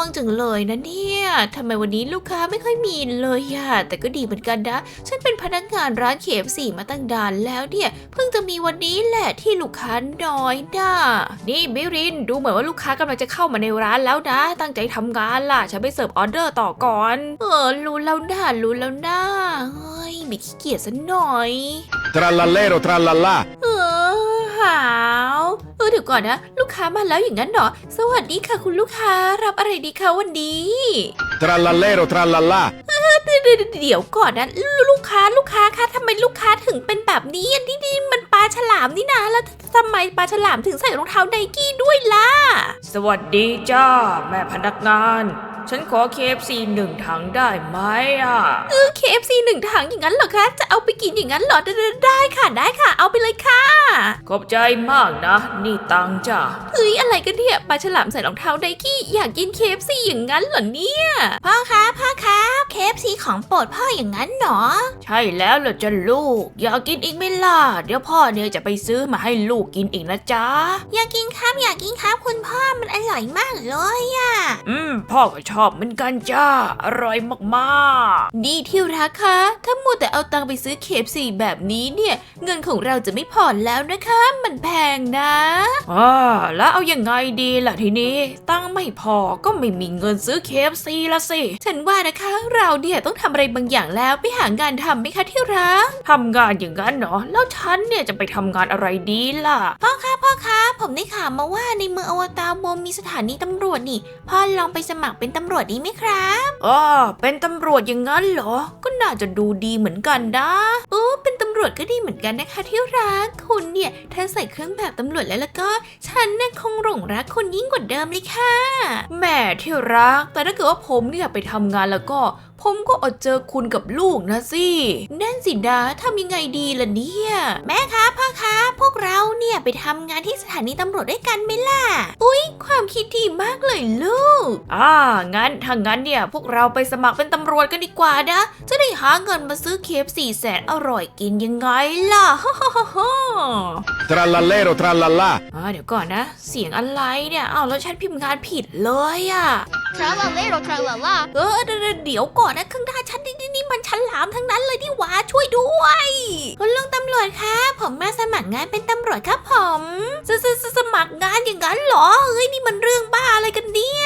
วงจังเลยนะเนี่ยทำไมวันนี้ลูกค้าไม่ค่อยมีเลยอะแต่ก็ดีเหมือนกันนะ ฉันเป็นพนักงานร้านเคฟสี่มาตั้งดานแล้วเนี่ย เพิ่งจะมีวันนี้แหละที่ลูกค้าน้อยนะนี่บิริน ดูเหมือนว่าลูกค้ากำลังจะเข้ามาในร้านแล้วนะ ตั้งใจทำงานล่ะ ฉันไปเสิร์ฟออเดอร์ต่อก่อน เออ รู้แล้วนะรู้แล้วนะเฮ้ย ไม่ขี้เกียจซะหน่อย Trallallero trallallà. เออหาวเออเดี๋ยวก่อนนะ ลูกค้ามาแล้วอย่างนั้นเหรอ สวัสดีค่ะคุณลูกค้ารับอะไรดีคะวันนี้ Trallallero trallallà. เดี๋ยวเดี๋ยวเดี๋ยวก่อนนะลูลูกค้าลูกค้าคะทำไมลูกค้าถึงเป็นแบบนี้อันนี้นี่มันปลาฉลามนี่นะแล้วทำไมปลาฉลามถึงใส่รองเท้าไนกี้ด้วยล่ะ สวัสดีจ้า แม่พนักงาน ฉันขอเคฟซีหนึ่งถังได้ไหมอะ เออ KFC หนึ่งถังอย่างนั้นเหรอคะ จะเอาไปกินอย่างนั้นเหรอได้ได้ได้ค่ะได้ค่ะ เอาไปเลยค่ะขอบใจมากนะ นี่ตังค์จ้าเฮ้ยอะไรกันเนี่ยปลาฉลามใส่รองเท้าไนกี้อยากกิน KFC อย่างนั้นเหรอเนี่ยพ่อคะพ่อคะ KFC ของโปรดพ่ออย่างนั้นเหรอ ใช่แล้วเหรอจ้ะลูก อยากกินอีกไหมล่ะ เดี๋ยวพ่อเนี่ยจะไปซื้อมาให้ลูกกินอีกนะจ๊ะ อยากกินครับอยากกินครับคุณพ่อมันอร่อยมากเลยอะอืม พ่อก็ชอบเหมือนกันจ้า อร่อยมากนี่ที่รักคะถ้ามัวแต่เอาตังค์ไปซื้อเคฟซีแบบนี้เนี่ย เงินของเราจะไม่พอแล้วนะคะ มันแพงนะๆอ่าแล้วเอายังไงดีล่ะทีนี้ ตังค์ไม่พอก็ไม่มีเงินซื้อเคฟซีละสิ ฉันว่านะคะ เราเนี่ยต้องทำอะไรบางอย่างแล้วไปหางานทำไหมคะที่รักทำงานอย่างนั้นเหรอแล้วฉันเนี่ยจะไปทำงานอะไรดีล่ะพ่อคะพ่อ คะผมได้ข่าวมาว่าในเมืองอวตารโมมีสถานีตำรวจนี่ พ่อลองไปสมัครเป็นตำรวจดีไหมครับอ๋อเป็นตำรวจอย่างนั้นเหรอ ก็น่าจะดูดีเหมือนกันนะโอ้เป็นตำรวจก็ดีเหมือนกันนะคะที่รักคุณเนี่ยถ้าใส่เครื่องแบบตำรวจแล้วแล้วก็ ฉันน่ะคงหลงรักคุณยิ่งกว่าเดิมเลยค่ะแม่ที่รัก แต่ถ้าเกิดว่าผมเนี่ยไปทำงานแล้วก็ ผมก็อดเจอคุณกับลูกนะสินั่นสิดาทำยังไงดีล่ะเนี่ย แม่คะพ่อคะพวกเราเนี่ยไปทำงานที่สถานีตำรวจด้วยกันไหมล่ะ อุ๊ย ความคิดดีมากเลยลูก อ่า งั้นถ้างั้นเนี่ย พวกเราไปสมัครเป็นตำรวจกันดีกว่านะ จะได้หาเงินมาซื้อเคฟสี่แสนอร่อยกินยังไงล่ะฮ่าฮ่าฮ่าฮ่า Trallallero trallallà. อ่าเดี๋ยวก่อนนะ เสียงอะไรเนี่ยอ้าวแล้วฉันพิมพ์งานผิดเลยอะ Trallallero trallalla. เออเดี๋ยวเดี๋ยวก่อนนะข้างหน้าฉันนี่นี่นี่มันฉลามทั้งนั้นเลยนี่หวาช่วยด้วยคุณลุงตำรวจคะผมมาสมัครงานเป็นตำรวจครับผมสสสสมัครงานอย่างนั้นเหรอเฮ้ยนี่มันเรื่องบ้าอะไรกันเนี่ย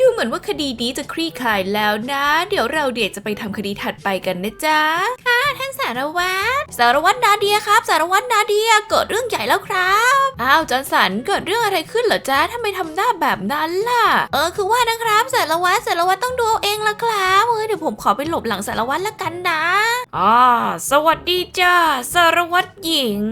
ดูเหมือนว่าคดีนี้จะคลี่คลายแล้วนะ เดี๋ยวเราเดี๋ยวจะไปทำคดีถัดไปกันนะจ๊ะค่ะท่านสารวัตรสารวัตรนาเดียครับ สารวัตรนาเดียเกิดเรื่องใหญ่แล้วครับอ้าวจอห์นสันเกิดเรื่องอะไรขึ้นเหรอจ๊ะทำไมทำหน้าแบบนั้นล่ะ เออคือว่านะครับสารวัตรสารวัตรต้องดูเอาเองละครับเออเดี๋ยวผมขอไปหลบหลังสารวัตรละกันนะอ่าสวัสดีจ้าสารวัตรหญิง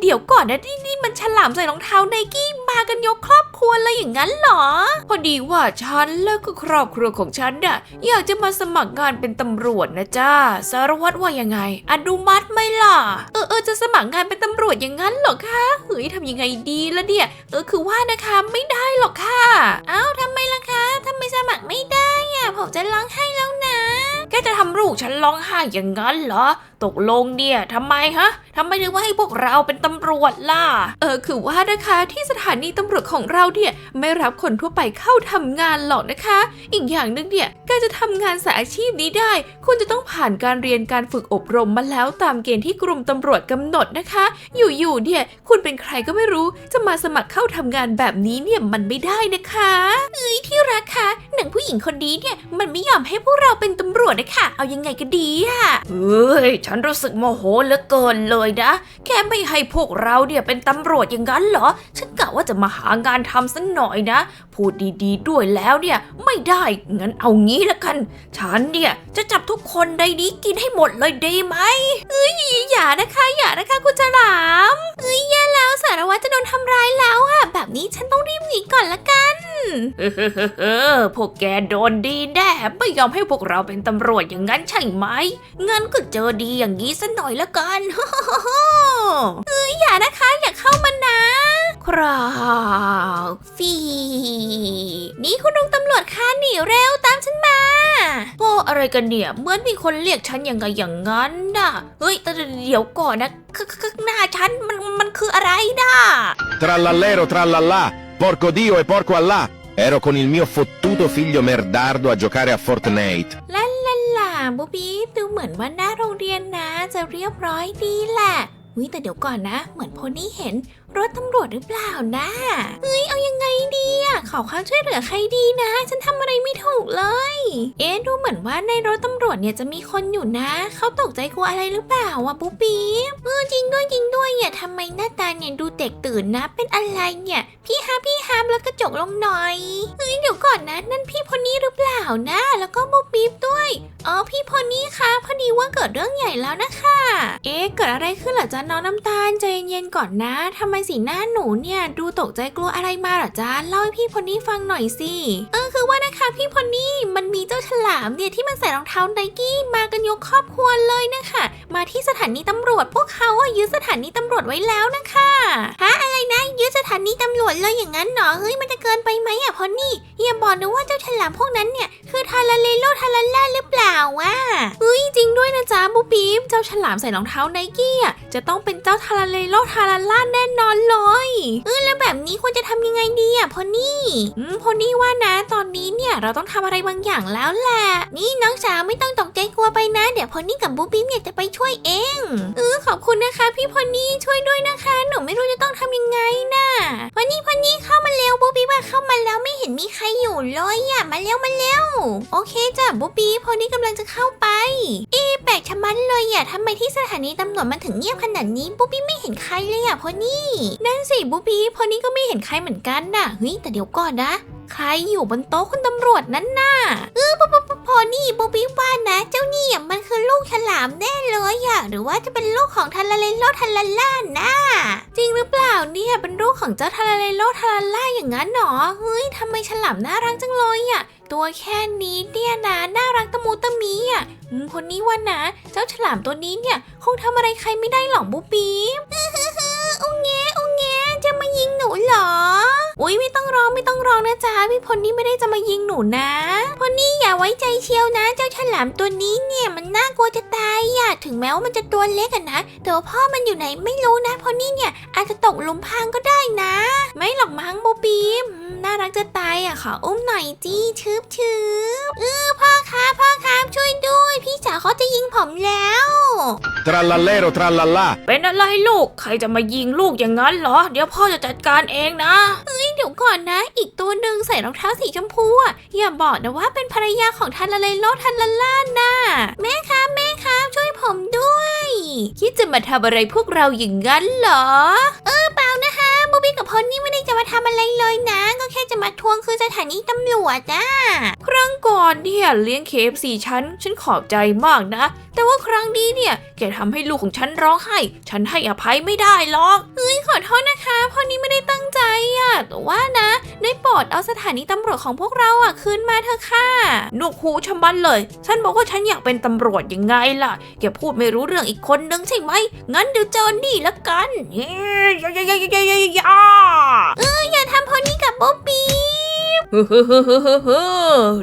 เดี๋ยวก่อนนะนี่นี่มันฉลามใส่รองเท้าไนกี้มากันยกครอบ ควรเลยอย่างนั้นเหรอ พอดีว่าฉันและก็ครอบครัวของฉันน่ะอยากจะมาสมัครงานเป็นตำรวจนะจ้าสารวัตรว่ายังไง อนุมัติไหมล่ะ เออเออจะสมัครงานเป็นตำรวจอย่างนั้นเหรอคะเฮ้ยทำยังไงดีละเนี่ย เออคือว่านะคะไม่ได้หรอกค่ะอ้าวทำไมล่ะคะทำไมสมัครไม่ได้อะผมจะร้องไห้แล้วนะ แกจะทำลูกฉันร้องไห้อย่างนั้นเหรอ ตกลงเนี่ยทำไมฮะทำไมถึงว่าให้พวกเราเป็นตำรวจล่ะ เออคือว่านะคะที่สถานีตำรวจของเราเนี่ยไม่รับคนทั่วไปเข้าทำงานหรอกนะคะ อีกอย่างหนึ่งเนี่ยการจะทำงานสายอาชีพนี้ได้ คุณจะต้องผ่านการเรียนการฝึกอบรมมาแล้วตามเกณฑ์ที่กรมตำรวจกำหนดนะคะ อยู่ๆเนี่ยคุณเป็นใครก็ไม่รู้จะมาสมัครเข้าทำงานแบบนี้เนี่ยมันไม่ได้นะคะ เอ้ยที่รักคะหนังผู้หญิงคนนี้เนี่ยมันไม่ยอมให้พวกเราเป็นตำรวจนะคะเอายังไงก็ดีอะเฮ้ยฉันรู้สึกโมโหเหลือเกินเลยนะ แค่ไม่ให้พวกเราเนี่ยเป็นตำรวจอย่างนั้นเหรอ ฉันกะว่าจะมาหางานทำสักหน่อยนะ พูดดีๆด้วยแล้วเนี่ยไม่ได้งั้นเอางี้ละกัน ฉันเนี่ยจะจับทุกคนในนี้กินให้หมดเลยดีไหมอย่านะคะอย่านะคะคุณฉลามเอ้ยแย่แล้วสารวัตรจะโดนทำร้ายแล้วอะแบบนี้ฉันต้องรีบหนีก่อนละกันเออพวกแกโดนดีแน่ ไม่ยอมให้พวกเราเป็นตำรวจอย่างนั้นใช่ไหม งั้นก็เจอดีอย่างนี้สัหน่อยละกันเอ้ยอย่านะคะ อย่าเข้ามานะครับฟีนี่คุณลุงตำรวจคะหนีเร็วตามฉันมาโอ้อะไรกันเนี่ยเหมือนมีคนเรียกฉันอยังไงอย่างนั้นน่ะเฮ้ยแต่เดี๋ยวก่อนนะขขข้างหน้าฉันมันมันคืออะไรน่ะ Trallallero trallallà. Porco Dio e porco Allah. Ero con il mio fottuto figlio merdardo a giocare a Fortnite. ลาลาลาบูบีดูเหมือนว่าหน้าโรงเรียนนะ จะเรียบร้อยดีแหละวิแต่เดี๋ยวก่อนนะ เหมือนโพนี่เห็น รถตำรวจหรือเปล่านะเฮ้ยเอายังไงดีอะขอความช่วยเหลือใครดีนะ ฉันทำอะไรไม่ถูกเลย เอ๊ะดูเหมือนว่าในรถตำรวจเนี่ยจะมีคนอยู่นะ เขาตกใจกลัวอะไรหรือเปล่าวะปุ๊บปีบเออจริงด้วยจริงด้วยเนี่ยทำไมหน้าตาเนี่ยดูเด็กตื่นนะ เป็นอะไรเนี่ย พี่ฮาพี่ฮามแล้วกระจกลงหน่อยเฮ้ยเดี๋ยวก่อนนะ นั่นพี่พอนี่หรือเปล่านะ แล้วก็ปุ๊บปีบด้วยอ๋อพี่พอนี่คะพอดีว่าเกิดเรื่องใหญ่แล้วนะคะ เอ๊ะเกิดอะไรขึ้นเหรอจ๊ะน้องน้ำตาลใจเย็นๆก่อนนะทำไมสีหน้าหนูเนี่ยดูตกใจกลัวอะไรมาหรอจ๊ะเล่าให้พี่พอนี่ฟังหน่อยสิ เออคือว่านะคะพี่พอนี่มันมีเจ้าฉลามเนี่ยที่มันใส่รองเท้าไนกี้มากันยกครอบครัวเลยนะคะ มาที่สถานีตำรวจพวกเขาอะยึดสถานีตำรวจไว้แล้วนะคะฮะอะไรนะยึดสถานีตำรวจเลยอย่างนั้นเหรอเฮ้ยมันจะเกินไปไหมอะพอนี่อย่าบอกนะว่าเจ้าฉลามพวกนั้นเนี่ยคือทาราเลโลทาราล่าหรือเปล่าวะเฮ้ยจริงด้วยนะจ๊ะบูปีบเจ้าฉลามใส่รองเท้าไนกี้อะจะต้องเป็นเจ้าทาราเลโลทาราล่าแน่นอนอนเลย เออแล้วแบบนี้ควรจะทำยังไงดีอะพอนี่อืมพอนี่ว่านะ ตอนนี้เนี่ยเราต้องทำอะไรบางอย่างแล้วแหละ นี่น้องสาวไม่ต้องตกใจกลัวไปนะ เดี๋ยวพอนี่กับบูปีบเนี่ยจะไปช่วยเอง เออขอบคุณนะคะ พี่พอนี่ช่วยด้วยนะคะ หนูไม่รู้จะต้องทำยังไงน่ะพอนี่พอนี่เข้ามาเร็วบูปีบว่าเข้ามาแล้วไม่เห็นมีใครอยู่เลยอะมาเร็วมาเร็ว โอเคจ้ะบูปีบพอนี่กำลังจะเข้าไป เอ๊ แปลกชะมัดเลยอะทำไมที่สถานีตำรวจมันถึงเงียบขนาดนี้ปุ๊บปี้ไม่เห็นใครเลยอะพอนี่นั่นสิปุ๊บปี้พอนี่ก็ไม่เห็นใครเหมือนกันน่ะเฮ้ยแต่เดี๋ยวก่อนนะ ใครอยู่บนโต๊ะคุณตำรวจนั่นน่ะเออปุ๊บปุ๊บปุ๊บพอนี่ปุ๊บปี้ว่านะ เจ้านี่มันคือลูกฉลามแน่เลยอะหรือว่าจะเป็นลูกของทันลาเลโลทันลาล่านะจริงหรือเปล่าเนี่ยเป็นลูกของเจ้าทันลาเลโลทันลาล่าอย่างนั้นหรอเฮ้ยทำไมฉลามน่ารักจังเลยอะตัวแค่นี้เนี่ยนะน่ารักตะมูตะมีอะคนนี้ว่านะ เจ้าฉลามตัวนี้เนี่ย คงทำอะไรใครไม่ได้หรอกบูปีบอื้อฮือฮืออุ้งแงอุ้งแงจะมายิงหนูเหรอ ยไม่ต้องร้องไม่ต้องร้องนะจ๊ะพี่พลนี่ไม่ได้จะมายิงหนูนะพลนี่อย่าไว้ใจเชียวนะ เจ้าฉลามตัวนี้เนี่ยมันน่ากลัวจะตายอะถึงแม้ว่ามันจะตัวเล็กอะนะแต่ว่าพ่อมันอยู่ไหนไม่รู้นะพลนี่เนี่ยอาจจะตกหลุมพรางก็ได้นะ ไม่หรอกมั้งบูปีบอืมน่ารักจะตายอะขออุ้มหน่อยจี้ชืบชืบเออพ่อครับพ่อครับช่วยด้วย พี่สาวเขาจะยิงผมแล้ว Trallallero trallallà. เป็นอะไรลูก ใครจะมายิงลูกอย่างนั้นเหรอ เดี๋ยวพ่อจะจัดการเองนะเดี๋ยวก่อนนะ อีกตัวหนึ่งใส่รองเท้าสีชมพูอะอย่าบอกนะว่าเป็นภรรยาของทันละเลโลทันละล่าน่ะแม่ครับแม่ครับช่วยผมด้วย คิดจะมาทำอะไรพวกเราอย่างนั้นเหรอ เออเปล่านะคะบูบี้กับพอนนี่ไม่ได้จะมาทำอะไรเลยนะ ก็แค่จะมาทวงคืนสถานีตำรวจนะครั้งก่อนเนี่ยเลี้ยงเคฟซีฉันฉันขอบใจมากนะ แต่ว่าครั้งนี้เนี่ยแกทำให้ลูกของฉันร้องไห้ ฉันให้อภัยไม่ได้หรอกเฮ้ยขอโทษนะคะพอนี้ไม่ได้ตั้งใจอะแต่ว่านะได้โปรดเอาสถานีตำรวจของพวกเราอะคืนมาเถอะค่ะนกหูชะมันเลย ฉันบอกว่าฉันอยากเป็นตำรวจยังไงล่ะแกพูดไม่รู้เรื่องอีกคนนึงใช่ไหม งั้นเดี๋ยวเจอนี่ละกันเฮ้ยยายายายายายาอย่าทำพอนี้กับบ๊อบบี้ ฮ้อเฮ้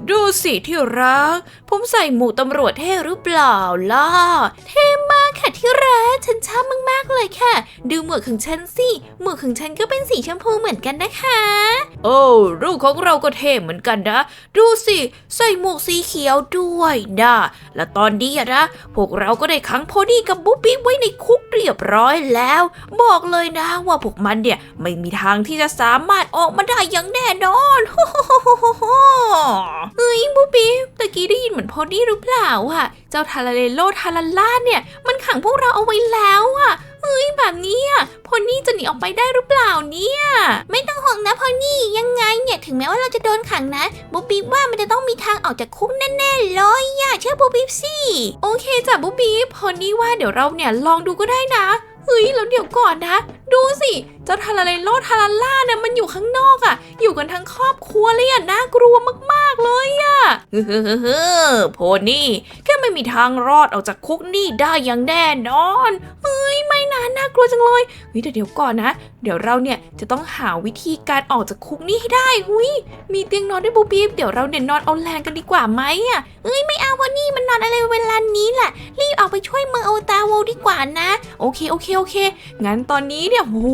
ดูสิที่รัก ผมใส่หมวกตำรวจเท่หรือเปล่าล่ะมากค่ะที่รัก ฉันชอบมากๆเลยค่ะ ดูหมวกของฉันสิ หมวกของฉันก็เป็นสีชมพูเหมือนกันนะคะ โอ้ลูกของเราก็เท่เหมือนกันนะ ดูสิ ใส่หมวกสีเขียวด้วยนะและตอนนี้นะ พวกเราก็ได้ขังโพนี่กับบุ๊บบิ๊กไว้ในคุก เรียบร้อยแล้ว บอกเลยนะว่าพวกมันเนี่ยไม่มีทางที่จะสามารถออกมาได้อย่างแน่นอนเฮ้ยบูบีตะกี้ได้ยินเหมือนพอดี้หรือเปล่าอะเจ้าทาราเลโลทาราล่าเนี่ย มันขังพวกเราเอาไว้แล้วอะ ฮ้ยแบบนี้อะพอนี่จะหนีออกไปได้หรือเปล่าเนี่ย ไม่ต้องห่วงนะพอนี่ยังไงเนี่ยถึงแม้ว่าเราจะโดนขังนะบูบีว่ามันจะต้องมีทางออกจากคุกแน่ๆเลยอย่าเชื่อบูบีสิโอเคจ้ะบูบีพอนี่ว่าเดี๋ยวเราเนี่ยลองดูก็ได้นะเฮ้ยแล้วเดี๋ยวก่อนนะ ดูสิเจ้าทาราเลโลทาราล่าเนี่ยมันอยู่ข้างนอกอะอยู่กันทั้งครอบครัวเลยอะน่ากลัวมากๆเลยอะเฮ้อเฮ้อเฮ้อเฮ้โพนี่แค่ไม่มีทางรอดออกจากคุกนี่ได้อย่างแน่นอนเฮ้ยไม่นะน่ากลัวจังเลยเฮ้ยแต่เดี๋ยวก่อนนะ เดี๋ยวเราเนี่ยจะต้องหาวิธีการออกจากคุกนี่ให้ได้หุยมีเตียงนอนด้วยบูบีบเดี๋ยวเราเนี่ยนอนเอาแรงกันดีกว่าไหมอะเอ้ยไม่เอาวันนี้มันนอนอะไรเวลานี้แหละรีบออกไปช่วยเมืองโอตาโวดีกว่านะ โอเคโอเคโอเคงั้นตอนนี้เนี่ยเนี่ยโห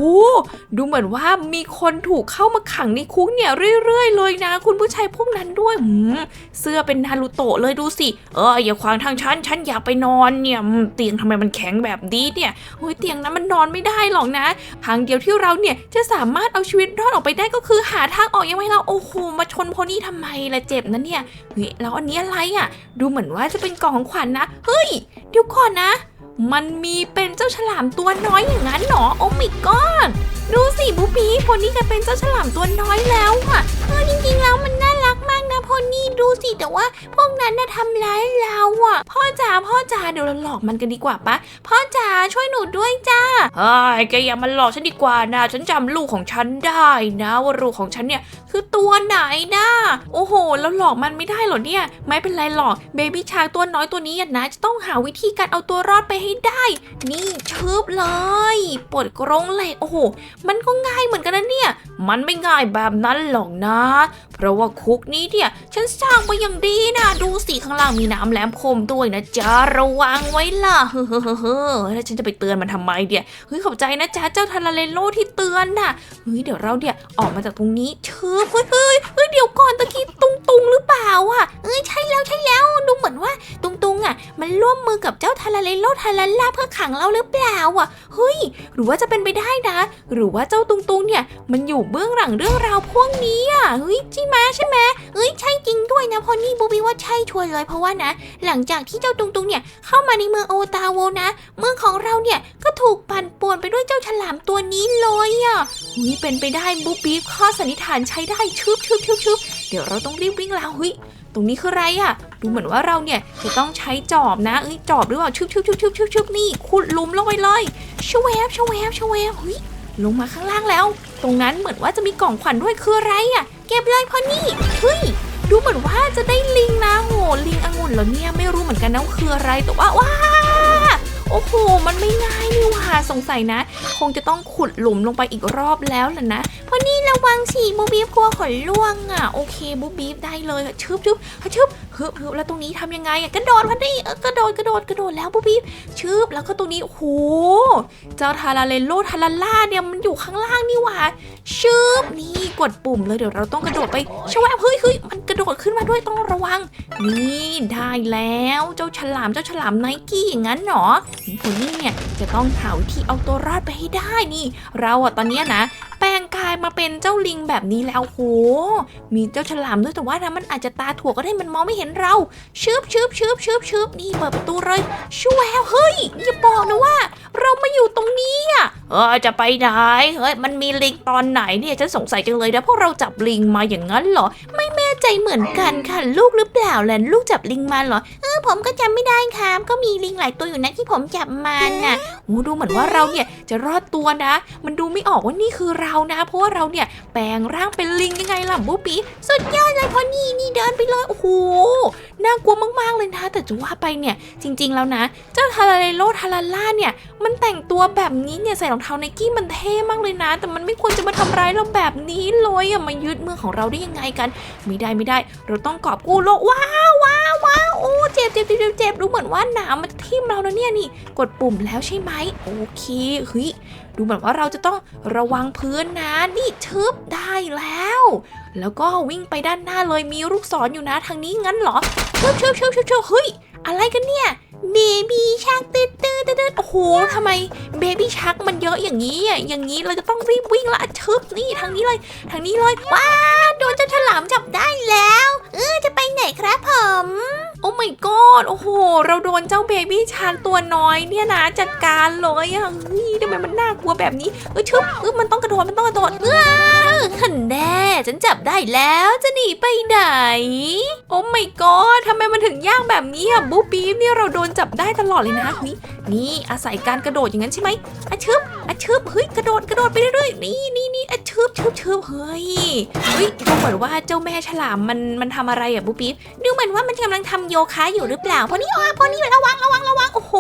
ดูเหมือนว่ามีคนถูกเข้ามาขังในคุกเนี่ยเรื่อยๆ เลยนะ คุณผู้ชายพวกนั้นด้วยหืมเสื้อเป็นนารูโตะเลยดูสิ เอออย่าขวางทางฉันฉันอยากไปนอนเนี่ยเตียงทำไมมันแข็งแบบนี้เนี่ยโอ้ยเตียงนั้นมันนอนไม่ได้หรอกนะทางเดียวที่เราเนี่ยจะสามารถเอาชีวิตรอดออกไปได้ก็คือหาทางออกยังไงเราโอ้โหมาชนโพนี่ทำไมล่ะเจ็บนะเนี่ยเฮ้ยแล้วอันนี้อะไรอะ ดูเหมือนว่าจะเป็นกล่องของขวัญนะเฮ้ยเดี๋ยวก่อนนะ มันมีเป็นเจ้าฉลามตัวน้อยอย่างนั้นเหรอโอ้มิก้อน ดูสิบูปีคนนี้กลายเป็นเจ้าฉลามตัวน้อยแล้วอะเออจริงๆแล้วมันน่า นะพอนี่ดูสิแต่ว่า พวกนั้นน่ะทำร้ายเราอะ พ่อจ๋าพ่อจ๋าเดี๋ยวเราหลอกมันกันดีกว่าปะพ่อจ๋าช่วยหนูด้วยจ้าเฮ้ยแกอย่ามาหลอกฉันดีกว่านะฉันจำลูกของฉันได้นะว่าลูกของฉันเนี่ยคือตัวไหนนะโอ้โหแล้วหลอกมันไม่ได้เหรอเนี่ย ไม่เป็นไรหรอกเบบี้ชาตัวน้อยตัวนี้อะนะจะต้องหาวิธีการเอาตัวรอดไปให้ได้ นี่ชืบเลยปวดกรงเหล็กโอ้โห มันก็ง่ายเหมือนกันนะเนี่ย มันไม่ง่ายแบบนั้นหรอกนะ เพราะว่าคุกนี้เนี่ยฉันสร้างมาอย่างดีนะดูสิข้างล่างมีน้ำแหลมคมด้วยนะจ๊ะระวังไว้ล่ะเฮ้อเฮ้อเฮ้อเฮ้อแล้วฉันจะไปเตือนมันทำไมเดียเฮ้ยขอบใจนะจ๊ะเจ้าทาราเลโลที่เตือนน่ะเฮ้ยเดี๋ยวเราเนี่ยออกมาจากตรงนี้เชิบเฮ้ยเฮ้ยเฮ้ยเดี๋ยวก่อนตะกี้ ตุงหรือเปล่าอะเอ้ยใช่แล้วใช่แล้วดูเหมือนว่าตุงตุงอะ มันร่วมมือกับเจ้าทาราเลโลทาราล่าเพื่อขังเราหรือเปล่าอะเฮ้ย หรือว่าจะเป็นไปได้นะ หรือว่าเจ้าตุงตุงเนี่ยมันอยู่เบื้องหลังเรื่องราวพวกนี้อะเฮ้ยใช่ไหมใช่ไหมเอ้ยใช่จริงด้วยนะพอนี่บูบีว่าใช่ชัวร์เลยเพราะว่านะ หลังจากที่เจ้าตุงตุงเนี่ยเข้ามาในเมืองโอตาโวนะ เมืองของเราเนี่ยก็ถูกปั่นป่วนไปด้วยเจ้าฉลามตัวนี้เลยอะเฮ้ยเป็นไปได้บูบีข้อสันนิษฐานใช้ได้ชึบชึบชึบชึบเดี๋ยวเราต้องรีบวิ่งแล้วเฮ้ยตรงนี้คืออะไรอะ่ะดูเหมือนว่าเราเนี่ยจะต้องใช้จอบนะเอ้ยจอบหรือเปล่าชึบชึบชึบชึบชึบชึบนี่ขุดหลุมลงไปเลยชวแวบชวแวบชวแวบเฮ้ยลงมาข้างล่างแล้ว ตรงนั้นเหมือนว่าจะมีกล่องขวัญด้วยคืออะไรอะ่ะเก็บเลยพอนี่เฮ้ยดูเหมือนว่าจะได้ลิงนะโหลิงองุ่นเหรอเนี่ยไม่รู้เหมือนกันนะคืออะไรแต่ว่าว้าโอ้โหมันไม่ง่ายนี่หว่าสงสัยนะ คงจะต้องขุดหลุมลงไปอีกรอบแล้วแหละนะ พอนี่ระวังสิบูบีกลัวขนล่วงอะ โอเคบูบีฟได้เลยชึบชึบชึบฮึบฮึบแล้วตรงนี้ทำยังไงกระโดดพันดิเออกระโดดกระโดดกระโดดแล้วบูบีฟชึบแล้วก็ตรงนี้โอ้โหเจ้าทาราเลโลทาราล่าเนี่ยมันอยู่ข้างล่างนี่หว่าชึบนี่กดปุ่มเลยเดี๋ยวเราต้องกระโดดไปชวบเฮ้ยเฮ้ยมันกระโดดขึ้นมาด้วยต้องระวัง นี่ได้แล้วเจ้าฉลามเจ้าฉลามไนกี้อย่างนั้นเหรอคนนี้เนี่ยจะต้องหาวิธีเอาตัวรอดไปให้ได้นี่ เราอะตอนนี้นะแปลงกายมาเป็นเจ้าลิงแบบนี้แล้วโห มีเจ้าฉลามด้วยแต่ว่านะมันอาจจะตาถั่วก็ได้มันมองไม่เห็นเราชืบชืบชืบชืบชืบนี่เปิดประตูเลยช่วยเฮ้ยอย่าบอกนะว่า เรามาอยู่ตรงนี้ เออจะไปไหนเฮ้ยมันมีลิงตอนไหนเนี่ยฉันสงสัยจังเลยนะพวกเราจับลิงมาอย่างนั้นเหรอแม่ใจเหมือนกันค่ะ ลูกหรือเปล่าแล่ะลูกจับลิงมาเหรอเออผมก็จำไม่ได้ครับก็มีลิงหลายตัวอยู่นะที่ผมจับมาน่ะโอ้ดูเหมือนว่าเราเนี่ยจะรอดตัวนะ มันดูไม่ออกว่านี่คือเรานะ เพราะว่าเราเนี่ยแปลงร่างเป็นลิงยังไงล่ะบูปีสุดยอดเลยพอนี่นี่เดินไปเลยโอ้โหน่ากลัวมากๆเลยนะ แต่จะว่าไปเนี่ยจริง ๆแล้วนะ เจ้าทาราเรโลทาราล่าเนี่ยมันแต่งตัวแบบนี้เนี่ยใส่รองเท้าไนกี้มันเท่มากเลยนะ แต่มันไม่ควรจะมาทำร้ายเราแบบนี้เลยอะมายึดเมืองของเราได้ยังไงกัน ไม่ได้ไม่ได้ เราต้องกอบกู้โลกว้าวว้าวว้าวโอ้เจ็บเจ็บเจ็บเจ็บดูเหมือนว่าหนามมันทิ่มเรานะเนี่ยนี่ กดปุ่มแล้วใช่ไหมโอเคเฮ้ยดูเหมือนว่าเราจะต้องระวังพื้นนะนี่ทึบได้แล้ว แล้วก็วิ่งไปด้านหน้าเลยมีลูกศรอยู่นะทางนี้งั้นเหรอชิบเชิบเชิบเชิบเชิบเฮ้ยอะไรกันเนี่ย เบบี้ชักตื้อตื้อตื้อตื้อโอ้โหทำไมเบบี้ชักมันเยอะอย่างนี้อะอย่างนี้เราจะต้องรีบวิ่งละชึบนี่ทางนี้เลยทางนี้เลยว้าโดนเจ้าฉลามจับได้แล้ว เออจะไปไหนครับผม โอ้ my god โอ้โห เราโดนเจ้าเบบี้ชักตัวน้อยเนี่ยนะจัดการเลยอะเฮ้ยทำไมมันน่ากลัวแบบนี้ เออชึบเออมันต้องกระโดด มันต้องกระโดดเออขันแน่ฉันจับได้แล้วจะหนีไปไหน โอ้ my god ทำไมมันถึงยากแบบนี้อะบูบีฟเนี่ยเราโดนจับได้ตลอดเลยนะเฮ้ยนี่อาศัยการกระโดดอย่างนั้นใช่ไหมอะชึบอะชึบเฮ้ยกระโดดกระโดดไปเรื่อยๆนี่นี่นี่ ชึบชึบชึบเฮ้ยเฮ้ยดูเหมือนว่าเจ้าแม่ฉลามมันมันทำอะไรอะบูบีฟดูเหมือนว่ามันกำลังทำโยคะอยู่หรือเปล่าพอนี่อ๋อพอนี่ระวังระวังระวังโอ้โห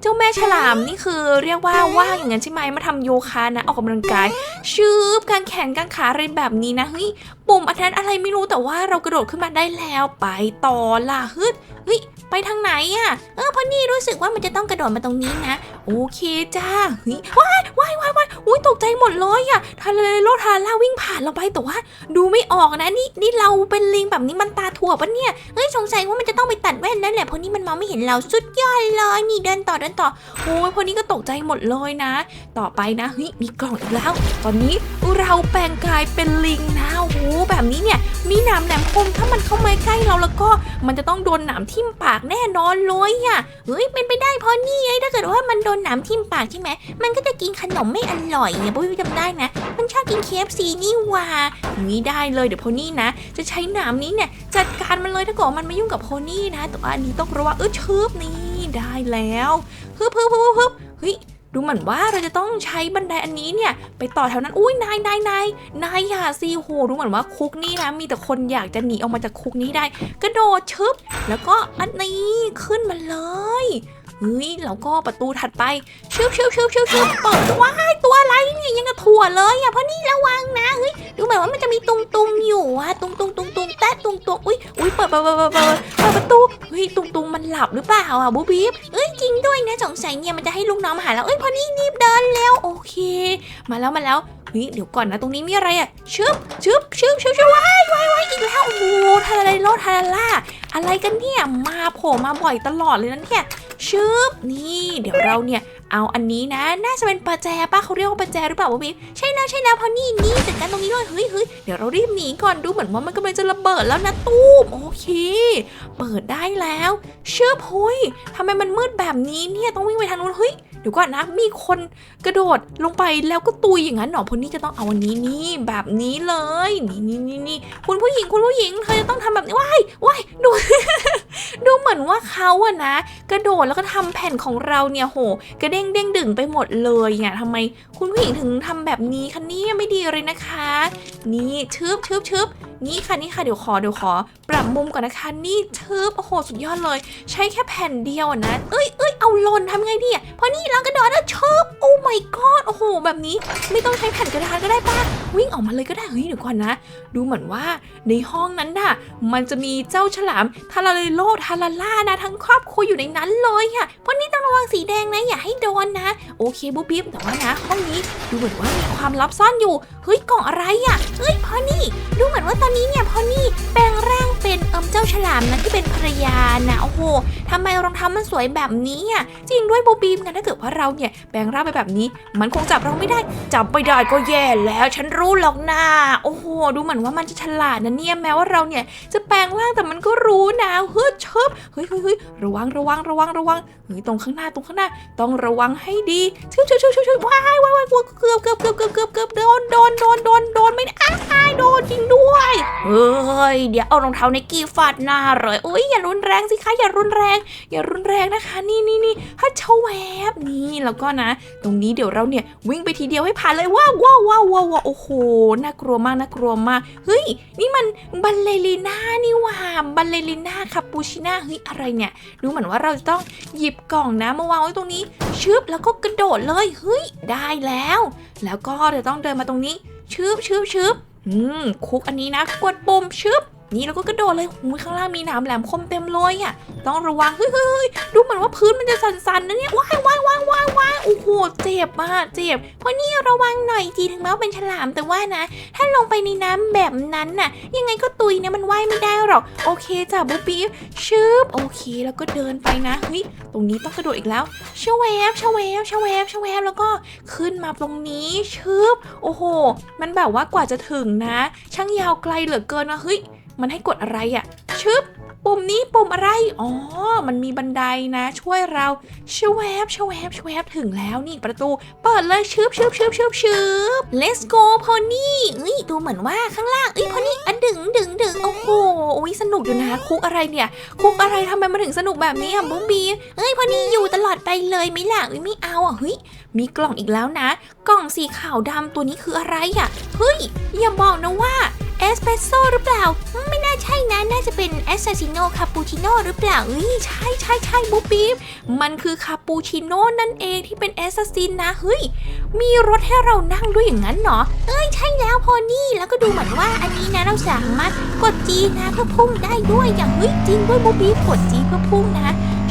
เจ้าแม่ฉลามนี่คือเรียกว่าว่างอย่างนั้นใช่ไหมมาทำโยคะนะออกกำลังกายชืบกางแขนกางขาอะไรแบบนี้นะเฮ้ยปุ่มอันนั้นอะไรไม่รู้แต่ว่าเรากระโดดขึ้นมาได้แล้วไปต่อล่ะฮึดเฮ้ย ไปทางไหนอะเออพอนี่รู้สึกว่ามันจะต้องกระโดดมาตรงนี้นะ โอเคจ้าเฮ้ยว้ายว้ายว้ายว้ายอุ้ยตกใจหมดเลยอะทาเลโลทาล่าวิ่งผ่านเราไปแต่ว่า ดูไม่ออกนะนี่นี่เราเป็นลิงแบบนี้มันตาถั่วปะเนี่ยเฮ้ยสงสัยว่ามันจะต้องไปตัดแว่นนั่นแหละเพราะนี่มันมองไม่เห็นเราสุดยอดเลยนี่เดินต่อเดินต่อโอ้ยพอนี้ก็ตกใจหมดเลยนะ ต่อไปนะเฮ้ยมีกล่องอีกแล้ว ตอนนี้เราแปลงกายเป็นลิงนะโอ้โหแบบนี้เนี่ย มีหนามแหลมคมถ้ามันเข้ามาใกล้เราแล้วก็ มันจะต้องโดนหนามทิ่มปากแน่นอนเลยอะเฮ้ยเป็นไปได้เพราะนี่ไงถ้าเกิดว่ามันโดนหนามทิ่มปากใช่ไหมมันก็จะกินขนมไม่อร่อยเนี่ยปุ้ยจำได้นะ มันชอบกิน KFC นี่ว่านี่ได้เลยเดี๋ยวโพนี่นะ จะใช้หนามนี้เนี่ยจัดการมันเลยถ้าเกิดว่ามันไม่ยุ่งกับโพนี่นะแต่ว่าอันนี้ต้องระวังเออชืบนี่ได้แล้วฮึบฮึบฮึบฮึบเฮ้ย ดูเหมือนว่าเราจะต้องใช้บันไดอันนี้เนี่ย ไปต่อแถวนั้น อุ้ยนายนายนายนายอย่าซีโหดูเหมือนว่าคุกนี่นะมีแต่คนอยากจะหนีออกมาจากคุกนี้ได้ กระโดดชึบ แล้วก็อันนี้ขึ้นมาเลย เฮ้ยแล้วก็ประตูถัดไปชึบชึบชึบชึบชึบเปิดว้ายตัวอะไรเนี่ยยังกระถั่วเลยอะเพราะนี่ระวังนะเฮ้ยดูเหมือนว่ามันจะมีตุงตุงอยู่อะตุงตุงตุงตุงแตะตุงตุงอุ้ยอุ้ยเปิดเปิดเปิดเปิดเปิดประตูเฮ้ยตุงตุงมันหลับหรือเปล่าอะบูบีบเอ้ยจริงด้วยนะสงสัยเนี่ยมันจะให้ลูกน้องมาหาเราเอ้ยพอนี่รีบเดินเร็วโอเค มาแล้วมาแล้วเฮ้ยเดี๋ยวก่อนนะตรงนี้มีอะไรอะชึบชึบชึบชึบชึบว้ายว้ายว้ายอีกแล้วโอ้โหทาราโลทาราล่าอะไรกันเนี่ยมาโผล่มาบ่อยตลอดเลยนะเนี่ยชึบนี่เดี๋ยวเราเนี่ยเอาอันนี้นะ น่าจะเป็นประแจป้าเขาเรียกว่าประแจหรือเปล่าวะบิ๊กใช่แล้วใช่แล้วพอนี่นี่จัดการตรงนี้เลยเฮ้ยเฮ้ยเดี๋ยวเรารีบหนีก่อนดูเหมือนว่ามันกำลังจะระเบิดแล้วนะตู้มโอเค เปิดได้แล้ว เชื่อพยทำไมมันมืดแบบนี้เนี่ยต้องวิ่งไปทางนู้นเฮ้ยเดี๋ยวก่อนนะมีคนกระโดดลงไปแล้วก็ตุยอย่างนั้นหนอพลนี่จะต้องเอาอันนี้นี่แบบนี้เลยนี่นี่นี่นี่คุณผู้หญิงคุณผู้หญิงเธอจะต้องทำแบบนี้ว้ายว้ายดูดูเหมือนว่าเขาอะนะ กระโดดแล้วก็ทำแผ่นของเราเนี่ยโห กระเด้งเด้งดึงไปหมดเลยเนี่ยทำไมคุณผู้หญิงถึงทำแบบนี้คะเนี่ยไม่ดีเลยนะคะ นี่ชึบชึบชึบนี่ค่ะนี่ค่ะเดี๋ยวขอเดี๋ยวขอ ปรับมุมก่อนนะคะ นี่ชึบโอ้โหสุดยอดเลย ใช้แค่แผ่นเดียวอะนะ เอ้ยเอ้ยเอาหล่นทำไงดีอะเพราะนี่เรากระโดดแล้วชึบโอ้ my god โอ้โหแบบนี้ ไม่ต้องใช้แผ่นกระดาษก็ได้ป้า วิ่งออกมาเลยก็ได้เฮ้ยเดี๋ยวก่อนนะ ดูเหมือนว่าในห้องนั้นน่ะ มันจะมีเจ้าฉลามทาราเลโลทาราล่านะ ทั้งครอบครัวอยู่ในนั้นเลยอะเพราะนี่ต้องระวังสีแดงนะอย่าให้โดนนะ โอเคบุ๊บบิ๊บแต่ว่านะห้องนี้ดูเหมือนว่ามีความลับซ่อนอยู่เฮ้ยกล่องอะไรอะเฮ้ยพอนี่ดูเหมือนว่าตอนนี้เนี่ยพอนี่แปลงร่างเป็นเอิมเจ้าฉลามนะที่เป็นภรรยานะโอ้โหทำไมรองเท้ามันสวยแบบนี้อะจริงด้วยบูบีมกันถ้าเกิดว่าเราเนี่ยแปลงร่างไปแบบนี้ มันคงจับเราไม่ได้จับไม่ได้ก็แย่แล้วฉันรู้หรอกนะโอ้โหดูเหมือนว่ามันจะฉลาดนะเนี่ยแม้ว่าเราเนี่ยจะแปลงร่างแต่มันก็รู้นะเฮ้ยเชิบเฮ้ยเฮ้ยเฮ้ยระวังระวังระวังระวังเฮ้ยตรงข้างหน้าตรงข้างหน้า ต้องระวังให้ดีชึบชึบชึบชึบชึบว้ายว้ายว้ายเกือบเกือบเกือบเกือบเกือบเกือบโดนโดนโดนโดนโดนไม่ได้อ้ายโดนจริงด้วยเฮ้ยเดี๋ยวเอารองเท้าไนกี้ฟาดหน้าเลยโอ้ยอย่ารุนแรงสิคะอย่ารุนแรง อย่ารุนแรงนะคะ นี่นี่นี่ฮัทเชแวบนี่แล้วก็นะ ตรงนี้เดี๋ยวเราเนี่ยวิ่งไปทีเดียวให้ผ่านเลยว้าวว้าวว้าวว้าวว้าวโอ้โหน่ากลัวมากน่ากลัวมากเฮ้ยนี่มันบัลเลริน่านี่หว่าบัลเลริน่าคาปูชิน่าเฮ้ยอะไรเนี่ยดูเหมือนว่าเราจะต้องหยิบกล่องนะมาวางไว้ตรงนี้ชึบแล้วก็กระโดดเลยเฮ้ยได้แล้ว แล้วก็เดี๋ยวต้องเดินมาตรงนี้ชึบชึบชึบอืมคุกอันนี้นะ กดปุ่มชึบ นี่แล้วก็กระโดดเลยหูข้างล่างมีหนามแหลมคมเต็มเลยอะ ต้องระวังเฮ้ยเฮ้ยเฮ้ยดูเหมือนว่าพื้นมันจะสั่นๆนะเนี่ยว้ายว้ายว้ายว้ายว้ายโอ้โห เจ็บมากเจ็บ เพราะนี่ระวังหน่อยจีถึงแม้ว่าเป็นฉลามแต่ว่านะ ถ้าลงไปในน้ำแบบนั้นน่ะ ยังไงก็ตุยนะมันว่ายไม่ได้หรอก โอเคจ้ะบุ๊บบี้ชึบโอเค แล้วก็เดินไปนะ เฮ้ย ตรงนี้ต้องกระโดดอีกแล้วชะแวบชะแวบชะแวบชะแวบแล้วก็ขึ้นมาตรงนี้ชึบโอ้โห มันแบบว่ากว่าจะถึงนะ ช่างยาวไกลเหลือเกินนะ เฮ้ย มันให้กดอะไรอะ่ะ ชึบ ปุ่มนี้ปุ่มอะไร อ๋อ มันมีบันไดนะ ช่วยเราชวบชวบชวบถึงแล้วนี่ประตู เปิดเลยชึบชึบชึบชึบชึบ let's go พอนี่เอ้ยดูเหมือนว่าข้างล่างเอ้ยพอนี่อะดึงดึงดึงโอ้โหโอ้ยสนุกอยู่นะคุกอะไรเนี่ย คุกอะไรทำไมมาถึงสนุกแบบนี้อะบุ๊บบีเอ้ยพอนี่อยู่ตลอดไปเลยไม่หล่ะเอ้ยไม่เอาอะเฮ้ยมีกล่องอีกแล้วนะ กล่องสีขาวดำตัวนี้คืออะไรอะเฮ้ยอย่าบอกนะว่าเอสเปรสโซ่หรือเปล่า ช่ช่นะน่าจะเป็นแอสซาซิโนคาปูชิโน่หรือเปล่าเอ้ยใช่ใช่ใช่บุ๊บปิ๊บมันคือคาปูชิโน่นั่นเองที่เป็นแอสซาซินนะเฮ้ยมีรถให้เรานั่งด้วยอย่างนั้นเหรอเอ้ยใช่แล้วพอนี่แล้วก็ดูเหมือนว่าอันนี้นะเราสามารถกดจีนะเพื่อพุ่งได้ด้วยอย่างเฮ้ยจริงด้วยบุ๊บปิ๊บกดจีเพื่อพุ่งนะ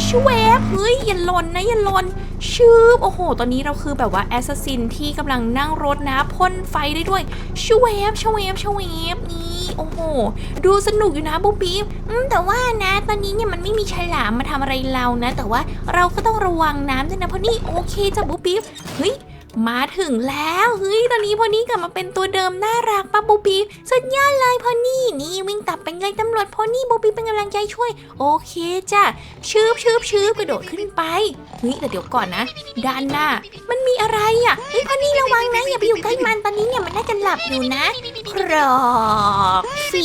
ชเวฟเฮ้ยอย่าหล่นนะอย่าหล่นชืบโอ้โห ตอนนี้เราคือแบบว่าแอสซัสซินที่กำลังนั่งรถนะพ่นไฟได้ด้วยชเวฟชเวฟชเวฟนี่โอ้โห ดูสนุกอยู่นะบุ๊บปิ๊บแต่ว่านะตอนนี้เนี่ยมันไม่มีฉลามมาทำอะไรเรานะ แต่ว่าเราก็ต้องระวังน้ำด้วยนะเพราะนี่โอเคจ้ะบุ๊บบิ๊บเฮ้ย มาถึงแล้วเฮ้ยตอนนี้พอนี่กลับมาเป็นตัวเดิมน่ารักปะบูปีสุดยอดเลยพอนี่นี่วิ่งตับเป็นไงตำรวจพอนี่บูปีเป็นกำลังใจช่วย โอเคจ้ะชืบชืบชืบกระโดดขึ้นไปเฮ้ยแต่เดี๋ยวก่อนนะ ด้านหน้า มันมีอะไรอะเฮ้ยพอนี่ระวังนะ อย่าไปอยู่ใกล้มันตอนนี้เนี่ยมันน่าจะหลับอยู่นะ ครอกฟี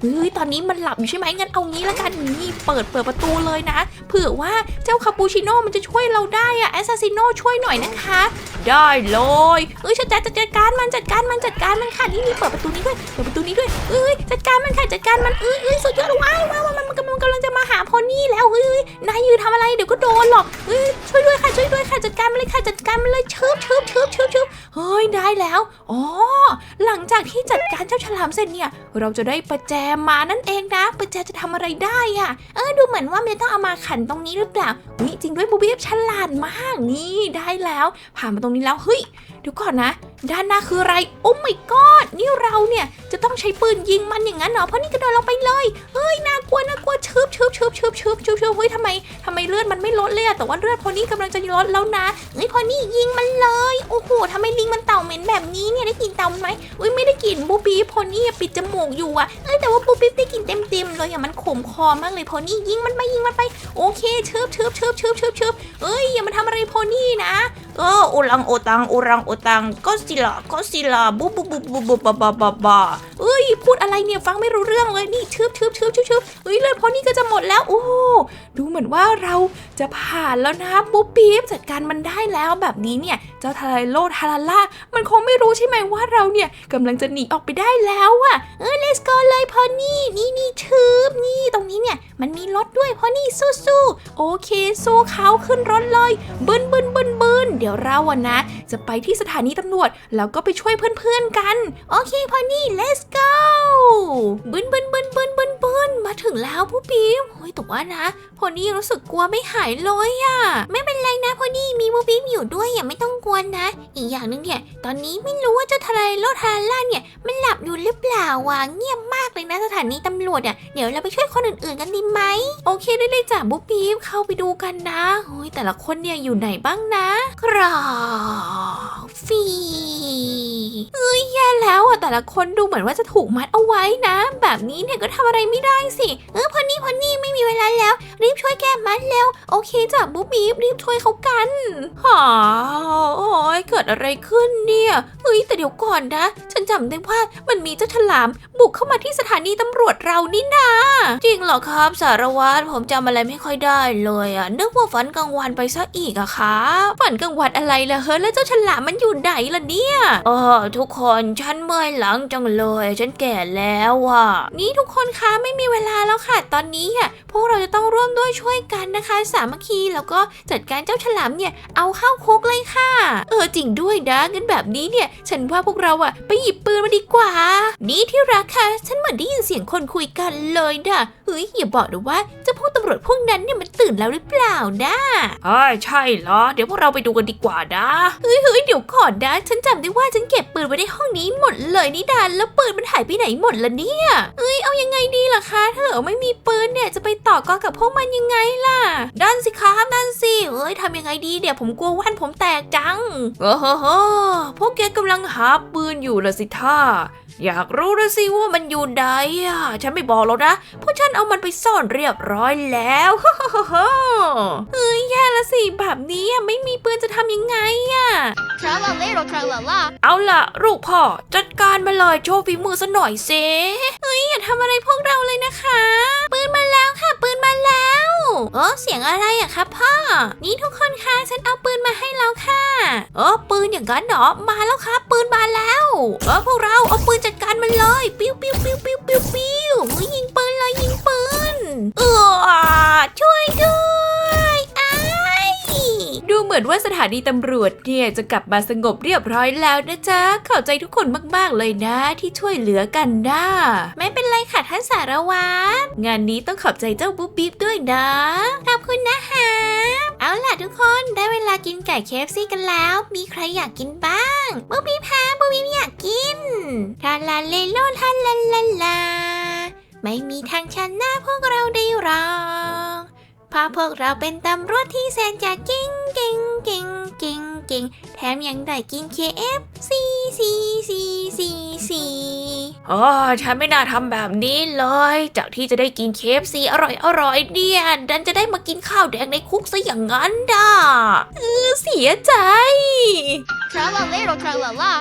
เฮ้ยตอนนี้มันหลับอยู่ใช่ไหมงั้นเอางี้ละกันนี่เปิดเปิดประตูเลยนะ เผื่อว่าเจ้าคาปูชิโน่มันจะช่วยเราได้อะแอสซาซิโน่ช่วยหน่อยนะคะ ได้เลยเอ้ยฉันจะจัดการมันจัดการมันจัดการมันค่ะนี่นี่เปิดประตูนี้ด้วยเปิดประตูนี้ด้วยเอ้ยจัดการมันค่ะจัดการมันเอ้ยเอ้ยสุดยอดว้ายว้าวมันกำลังกำลังจะมาหาพอนี่แล้วเฮ้ยนายยืนทำอะไรเดี๋ยวก็โดนหรอกเอ้ยช่วยด้วยค่ะช่วยด้วยค่ะจัดการมันเลยค่ะจัดการมันเลยชึบชึบชึบชึบชึบเฮ้ยได้แล้วอ๋อหลังจากที่จัดการเจ้าฉลามเสร็จเนี่ยเราจะได้ประแจมานั่นเองนะประแจจะทำอะไรได้อะเออดูเหมือนว่าเมย์ต้องเอามาขันตรงนี้หรือเปล่าวิจริงด้วยบูบี้ฉลาดมากนี่ได้แล้ว ผ่านมาตรงนี้แล้วเฮ้ย ดี๋ยวก่อนนะ ด้านหน้าคืออะไร โอ้ my god นี่เราเนี่ยจะต้องใช้ปืนยิงมันอย่างนั้นเหรอ เพราะนี่กระโดดลงไปเลย เฮ้ยน่ากลัวน่ากลัวชึบชึบชึบชึบชึบชึบชึบเฮ้ยทำไมทำไมเลือดมันไม่ลดเลยอะแต่ว่าเลือดพอนี่กำลังจะลดแล้วนะเฮ้ยพอนี่ยิงมันเลย โอ้โหทำไมลิงมันเต่าเหม็นแบบนี้เนี่ยได้กลิ่นเต่ามันไหมอุ้ยไม่ได้กลิ่นบูบี้พอนี่ปิดจมูกอยู่อะเอ้ยแต่ว่าบูบี้ได้กลิ่นเต็มๆเลยอะมันขมคอมากเลยพอนี่ยิงมันไปยิงมันไป โอเคชึบชึบชึบชึบชึบชึบเอ้ยอย่ามาทำอะไรพอนี่นะ เออโอรังโอตังโอรังโอตังก็สิลาก็สิลาบุบุบุบุบุบาบาบบาเอ้ยพูดอะไรเนี่ยฟังไม่รู้เรื่องเลยนี่ชืบชืบชืบชืบชืบเอ้ยเลยพอนี่ก็จะหมดแล้วโอ้ดูเหมือนว่าเราจะผ่านแล้วนะปุ๊บปี๊บจัดการมันได้แล้วแบบนี้เนี่ย เจ้าทาราโลทาราล่ามันคงไม่รู้ใช่ไหมว่าเราเนี่ยกำลังจะหนีออกไปได้แล้วอะเออ let's go เลยพอนี่นี่นี่ชืบนี่ตรงนี้เนี่ย มันมีรถด้วยพอนี่สู้สู้โอเคสู้เขาขึ้นรถเลยบึนบึนบึนบึนเดี๋ยวเราอะนะ จะไปที่สถานีตำรวจ แล้วก็ไปช่วยเพื่อนๆกัน โอเคพอนี่ let's go บึนบึนบึนบึนบึนบึนมาถึงแล้วผู้ปีมเฮ้ยแต่ว่านะพอนี่รู้สึกกลัวไม่หายเลยอะไม่เป็นไรนะพอนี่มีผู้ปีมอยู่ด้วยอย่าไม่ต้องกลัวนะ อีกอย่างหนึ่งเนี่ย ตอนนี้ไม่รู้ว่าเจ้าทารายโลทาร่าเนี่ยมันหลับอยู่หรือเปล่าวะเงียบม เลยนะสถานีตำรวจอะเดี๋ยวเราไปช่วยคนอื่นๆกันดีไหมโอเคได้เลยจ้ะบุ๊บปี๊บเข้าไปดูกันนะโอ้ยแต่ละคนเนี่ยอยู่ไหนบ้างนะ กรอกฟีเอ้ยแย่แล้วอะแต่ละคนดูเหมือนว่าจะถูกมัดเอาไว้นะ แบบนี้เนี่ยก็ทำอะไรไม่ได้สิเออพอนี่พอนี่ไม่มีเวลาแล้ว รีบช่วยแก้มัดเร็วโอเคจ้ะบุ๊บปี๊บรีบช่วยเขากันหาโอ้ยเกิดอะไรขึ้นเนี่ยเฮ้ยแต่เดี๋ยวก่อนนะ ฉันจำได้ว่ามันมีเจ้าฉลามบุกเข้ามาที่สถานีตำรวจเรานี่นา จริงเหรอครับ สารวัตรผมจำอะไรไม่ค่อยได้เลยอะนึกว่าฝันกลางวันไปซะอีกอะครับฝันกลางวันอะไรล่ะเฮ้ยแล้วเจ้าฉลามมันอยู่ไหนล่ะเนี่ยเออทุกคนฉันเมื่อยหลังจังเลย ฉันแก่แล้วอะนี่ทุกคนคะไม่มีเวลาแล้วค่ะ ตอนนี้อะพวกเราจะต้องร่วมด้วยช่วยกันนะคะ สามัคคีแล้วก็จัดการเจ้าฉลามเนี่ยเอาเข้าคุกเลยค่ะ เออจริงด้วยนะงั้นแบบนี้เนี่ย ฉันว่าพวกเราอะไปหยิบปืนมาดีกว่า นี่ที่รักค่ะฉันเหมือนได้ยินเสียงคนคุยกันเลยนะเฮ้ยอย่าบอกนะว่าเจ้าพวกตำรวจพวกนั้นเนี่ยมันตื่นแล้วหรือเปล่านะเฮ้ยใช่เหรอ เดี๋ยวพวกเราไปดูกันดีกว่านะเฮ้ยเฮ้ยเดี๋ยวก่อนนะ ฉันจำได้ว่าฉันเก็บปืนไว้ในห้องนี้หมดเลยนี่ดานแล้วปืนมันหายไปไหนหมดละเนี่ยเอ้ยเอายังไงดีล่ะคะ ถ้าเกิดว่าไม่มีปืนเนี่ยจะไปต่อกรกับพวกมันยังไงล่ะดันสิครับดันสิเอ้ยทำยังไงดีเดี๋ยวผมกลัวว่านผมแตกจังเออเฮ้อเฮ้อพวกแกกำลังหาปืนอยู่ละสิท่า อยากรู้ละสิว่ามันอยู่ไหนอะ ฉันไม่บอกแล้วนะเพราะฉันเอามันไปซ่อนเรียบร้อยแล้วเอ้ยแย่ละสิแบบนี้ไม่มีปืนจะทำยังไงอะทราลาเลโรทราลาลาเอาล่ะ ลูกพ่อ จัดการมาเลยโชว์ฝีมือซะหน่อยเซเฮ้ย อย่าทำอะไรพวกเราเลยนะคะ ปืนมาแล้วค่ะ ปืนมาแล้วเออเสียงอะไรอะคะพ่อ นี่ทุกคนคะฉันเอาปืนมาให้แล้วค่ะเออปืนอย่างนั้นเหรอมาแล้วครับปืนมาแล้วเออพวกเราเอาปืนจัดการมันเลยปิ้วปิ้วปิ้วปิ้วปิ้วปิ้วยิงปืนเลยยิงปืนเออช่วยด้วยาสถานีตำรวจเนี่ยจะกลับมาสงบเรียบร้อยแล้วนะจ๊ะเข้าใจทุกคนมากๆเลยนะ ที่ช่วยเหลือกันนะไม่เป็นไรค่ะท่านสารวัตรงานนี้ต้องขอบใจเจ้าบุ๊บบิ๊บด้วยนะขอบคุณนะคะเอาล่ะทุกคนได้เวลากินไก่เคฟซี่กันแล้ว มีใครอยากกินบ้างบูบี้พาบูบี้อยากกินทาลาเลโลทาลาลาลาไม่มีทางชนะพวกเราได้หรอก ราะพวกเราเป็นตำรวจที่แสนจะเก่งเก่งเก่งเก่งเก่งแถมยังได้กิน KFC ซีซีซีซีอ๋อฉันไม่น่าทำแบบนี้เลย จากที่จะได้กินเคฟซีอร่อยอร่อยๆเนี่ยดันจะได้มากินข้าวแดงในคุกซะอย่างนั้นด่าเออเสียใจ Tra la little tra la la.